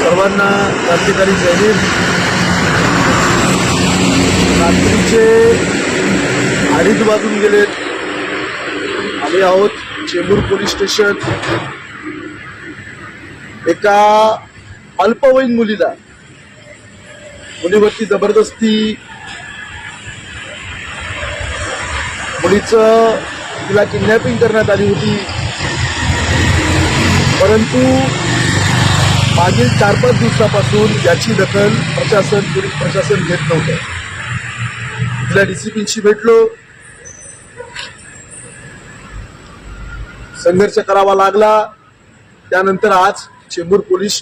सर्वांना क्रांतिकारी जयवीर रात्रीचे अडीच वाजून गेलेत आम्ही आहोत चेंबूर पोलीस स्टेशन. एका अल्पवयीन मुलीला मुलीवरती जबरदस्ती मुलीचं तिला किडनॅपिंग करण्यात आली होती. परंतु मागील चार पाच दिवसापासून याची दखल प्रशासन पोलीस प्रशासन घेत नव्हतं. तिला डीसीपींशी भेटलो. संघर्ष करावा लागला. त्यानंतर आज चेंबूर पोलीस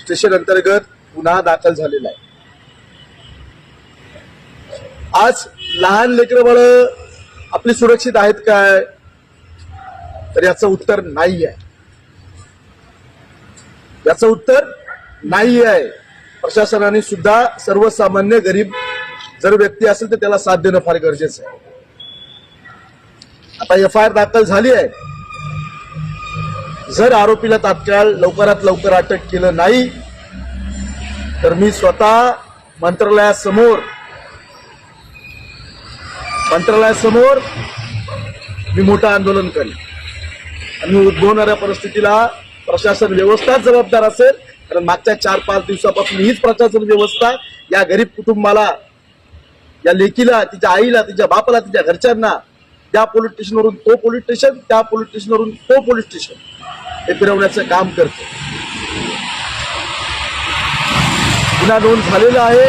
स्टेशन अंतर्गत गुन्हा दाखल झालेला आहे. आज लहान लेकर बाळ आपली सुरक्षित आहेत काय? तर याचं उत्तर नाही आहे याचं उत्तर नाही आहे प्रशासनाने सुद्धा सर्वसामान्य गरीब जर व्यक्ती असेल तर त्याला साथ देणं फार गरजेचं आहे. आता एफ आय आर दाखल झाली आहे. जर आरोपीला तात्काळ लवकरात लवकर अटक केलं नाही तर मी स्वतः मंत्रालयासमोर मंत्रालयासमोर मी मोठं आंदोलन करेन. आणि उद्भवणाऱ्या परिस्थितीला प्रशासन व्यवस्थाच जबाबदार असेल कारण मागच्या चार पाच दिवसापासून हीच प्रशासन व्यवस्था या गरीब कुटुंबाला या लेकीला तिच्या आईला तिच्या बापाला तिच्या घरच्यांना त्या पोलीस स्टेशनवरून तो पोलीस स्टेशन त्या पोलीस स्टेशनवरून तो पोलीस स्टेशन हे फिरवण्याचं काम करते. गुन्हा नोंद झालेला आहे.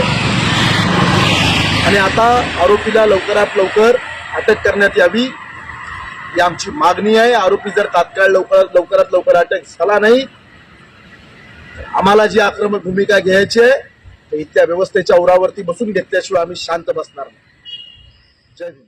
आणि आता आरोपीला लवकरात लवकर अटक करण्यात यावी. ही आमची मागणी आहे. आरोपी जर तात्काळ लवकरात लवकरात लवकर अटक झाला नाही आम्हाला जी आक्रमक भूमिका घ्यायची आहे तर इथल्या व्यवस्थेच्या उरावरती बसून घेतल्याशिवाय आम्ही शांत बसणार नाही. जय हिंद.